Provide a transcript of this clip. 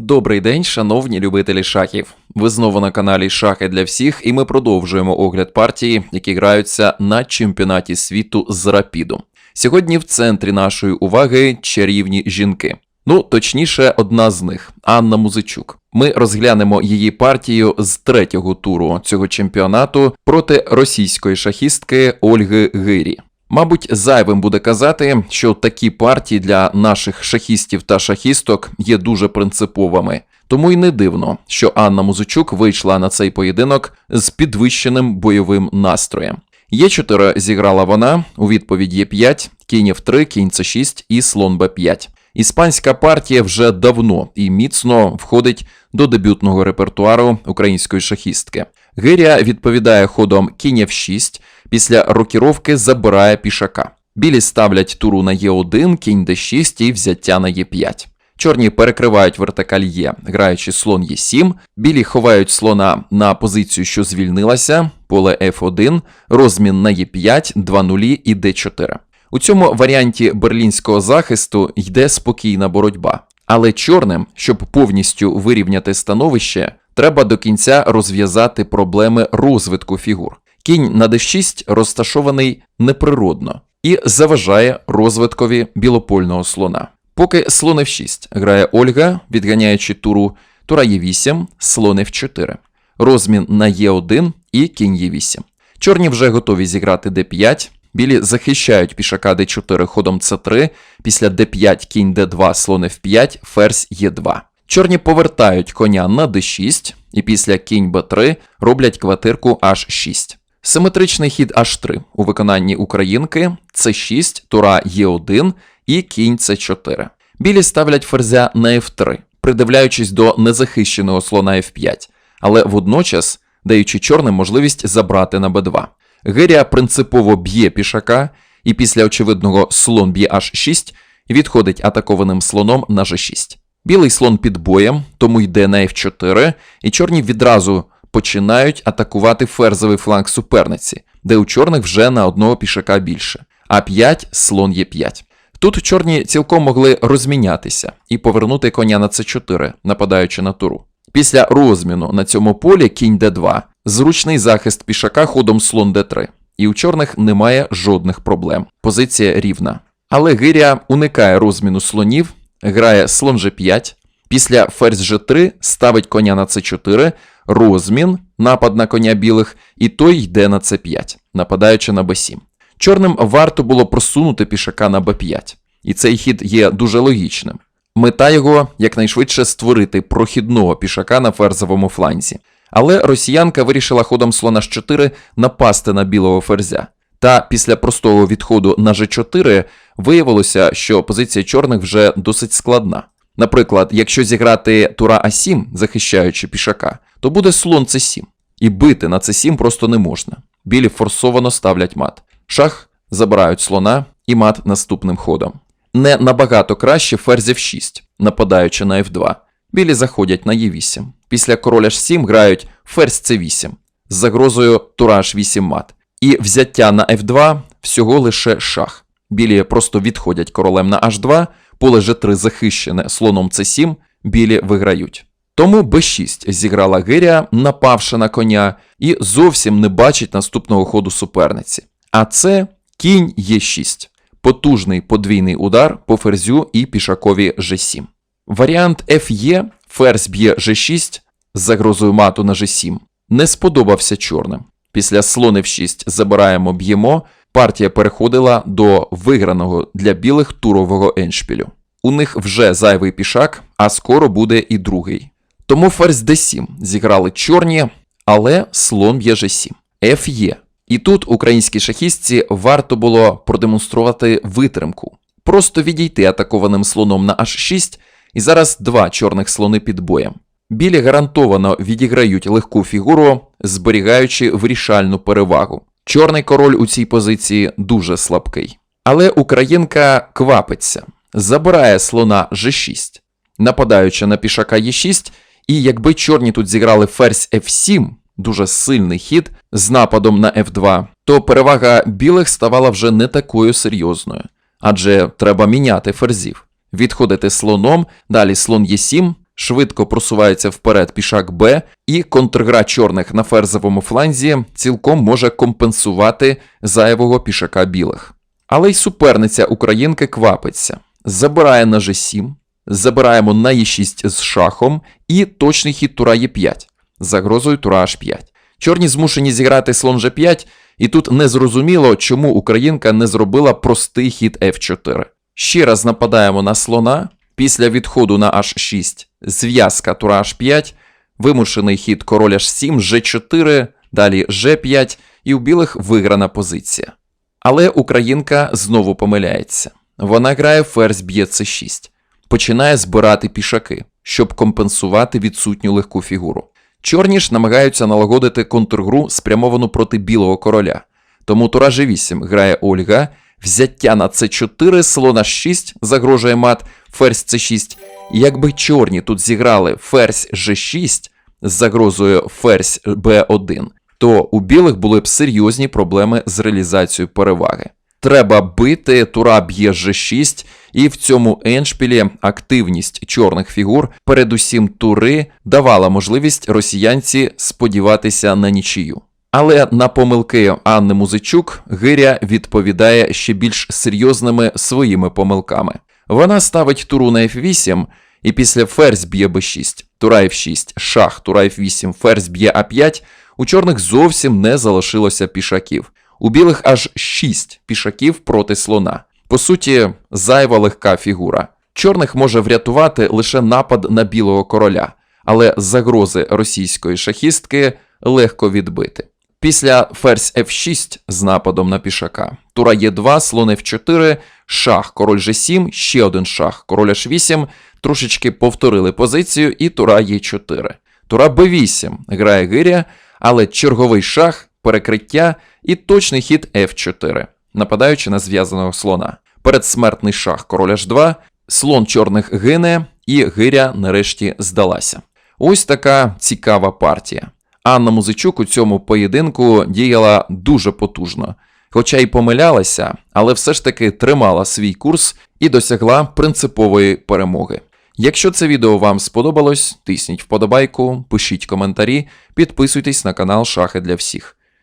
Добрий день, шановні любителі шахів. Ви знову на каналі Шахи для всіх, і ми продовжуємо огляд партії, які граються на чемпіонаті світу з рапідом. Сьогодні в центрі нашої уваги чарівні жінки. Ну, точніше, одна з них Анна Музичук. Ми розглянемо її партію з третього туру цього чемпіонату проти російської шахістки Ольги Гирі. Мабуть, зайвим буде казати, що такі партії для наших шахістів та шахісток є дуже принциповими. Тому й не дивно, що Анна Музичук вийшла на цей поєдинок з підвищеним бойовим настроєм. Є4 зіграла вона у відповідь Є5, кінь F3, кінь c 6 і слон Б5. Іспанська партія вже давно і міцно входить до дебютного репертуару української шахістки. Гиря відповідає ходом кінь F6, після рокіровки забирає пішака. Білі ставлять туру на Е1, кінь Д6 і взяття на Е5. Чорні перекривають вертикаль Є, граючи слон Е7, білі ховають слона на позицію, що звільнилася, поле F1, розмін на Е5, 2 нулі і Д4. У цьому варіанті берлінського захисту йде спокійна боротьба. Але чорним, щоб повністю вирівняти становище, треба до кінця розв'язати проблеми розвитку фігур. Кінь на d6 розташований неприродно і заважає розвиткові білопольного слона. Поки слон f6 грає Ольга, відганяючи туру тура Е8, слон f4, розмін на Е1 і кінь Е8. Чорні вже готові зіграти d5, білі захищають пішака d4 ходом c3, після d5 кінь d2, слон f5, ферзь Е2. Чорні повертають коня на d6, і після кінь b3 роблять квартирку h6. Симетричний хід h3 у виконанні українки c6, тура Е1 і кінь c4. Білі ставлять ферзя на f3, придивляючись до незахищеного слона f5, але водночас даючи чорним можливість забрати на b2. Гиря принципово б'є пішака, і після очевидного слон б'є h6 відходить атакованим слоном на g6. Білий слон під боєм, тому йде на f4, і чорні відразу починають атакувати ферзовий фланг суперниці, де у чорних вже на одного пішака більше. А5 слон Е5. Тут чорні цілком могли розмінятися і повернути коня на С4, нападаючи на туру. Після розміну на цьому полі кінь Д2, зручний захист пішака ходом слон Д3. І у чорних немає жодних проблем. Позиція рівна. Але Гиря уникає розміну слонів, грає слон G5, після ферзь G3 ставить коня на С4, розмін, напад на коня білих, і той йде на С5, нападаючи на Б7. Чорним варто було просунути пішака на Б5, і цей хід є дуже логічним. Мета його якнайшвидше створити прохідного пішака на ферзовому фланзі. Але росіянка вирішила ходом слона з 4 напасти на білого ферзя. Та після простого відходу на G4 виявилося, що позиція чорних вже досить складна. Наприклад, якщо зіграти тура А7, захищаючи пішака, то буде слон С7. І бити на С7 просто не можна. Білі форсовано ставлять мат. Шах забирають слона і мат наступним ходом. Не набагато краще ферзь F6, нападаючи на F2. Білі заходять на Е8. Після короля H7 грають ферзь C8 з загрозою тура H8 мат. І взяття на F2 всього лише шах. Білі просто відходять королем на H2, поле G3 захищене слоном C7, білі виграють. Тому b6 зіграла Гиря, напавши на коня, і зовсім не бачить наступного ходу суперниці. А це кінь Е6. Потужний подвійний удар по ферзю і пішакові G7. Варіант Ф'є, ферзь б'є G6 з загрозою мату на G7, не сподобався чорним. Після слон F6 забираємо б'ємо, партія переходила до виграного для білих турового еншпілю. У них вже зайвий пішак, а скоро буде і другий. Тому ферзь d7 зіграли чорні, але слон б'є G7. F є. І тут українській шахістці варто було продемонструвати витримку, просто відійти атакованим слоном на H6, і зараз два чорних слони під боєм. Білі гарантовано відіграють легку фігуру, зберігаючи вирішальну перевагу. Чорний король у цій позиції дуже слабкий. Але українка квапиться, забирає слона G6, нападаючи на пішака Е6, і якби чорні тут зіграли ферзь F7, дуже сильний хід з нападом на F2, то перевага білих ставала вже не такою серйозною, адже треба міняти ферзів, відходити слоном, далі слон Е7, швидко просувається вперед пішак Б, і контргра чорних на ферзовому фланзі цілком може компенсувати зайвого пішака білих. Але й суперниця українки квапиться, забирає на G7, забираємо на Е6 з шахом і точний хід тура Е5, загрозою тура H5. Чорні змушені зіграти слон G5, і тут незрозуміло, чому українка не зробила простий хід F4. Ще раз нападаємо на слона. Після відходу на H6 зв'язка тура H5, вимушений хід король H7, G4, далі G5, і у білих виграна позиція. Але українка знову помиляється. Вона грає ферзь б'є c6, починає збирати пішаки, щоб компенсувати відсутню легку фігуру. Чорні ж намагаються налагодити контргру, спрямовану проти білого короля. Тому тура G8 грає Ольга, взяття на c4, слона 6 загрожує мат, ферзь c6. І якби чорні тут зіграли ферзь g6 з загрозою ферзь b1, то у білих були б серйозні проблеми з реалізацією переваги. Треба бити, тура б'є g6, і в цьому еншпілі активність чорних фігур, передусім тури, давала можливість росіянці сподіватися на нічию. Але на помилки Анни Музичук Гиря відповідає ще більш серйозними своїми помилками. Вона ставить туру на f8, і після ферзь б'є b6, тура f6, шах, тура f8, ферзь б'є а5, у чорних зовсім не залишилося пішаків. У білих аж 6 пішаків проти слона. По суті, зайва легка фігура. Чорних може врятувати лише напад на білого короля, але загрози російської шахістки легко відбити. Після ферзь f6 з нападом на пішака, тура Е2, слон f4, шах, король g7, ще один шах, король h8, трошечки повторили позицію і тура Е4. Тура b8 грає гиря, але черговий шах, перекриття і точний хід f4, нападаючи на зв'язаного слона. Передсмертний шах король h2, слон чорних гине, і гиря нарешті здалася. Ось така цікава партія. Анна Музичук у цьому поєдинку діяла дуже потужно, хоча й помилялася, але все ж таки тримала свій курс і досягла принципової перемоги. Якщо це відео вам сподобалось, тисніть вподобайку, пишіть коментарі, підписуйтесь на канал Шахи для всіх.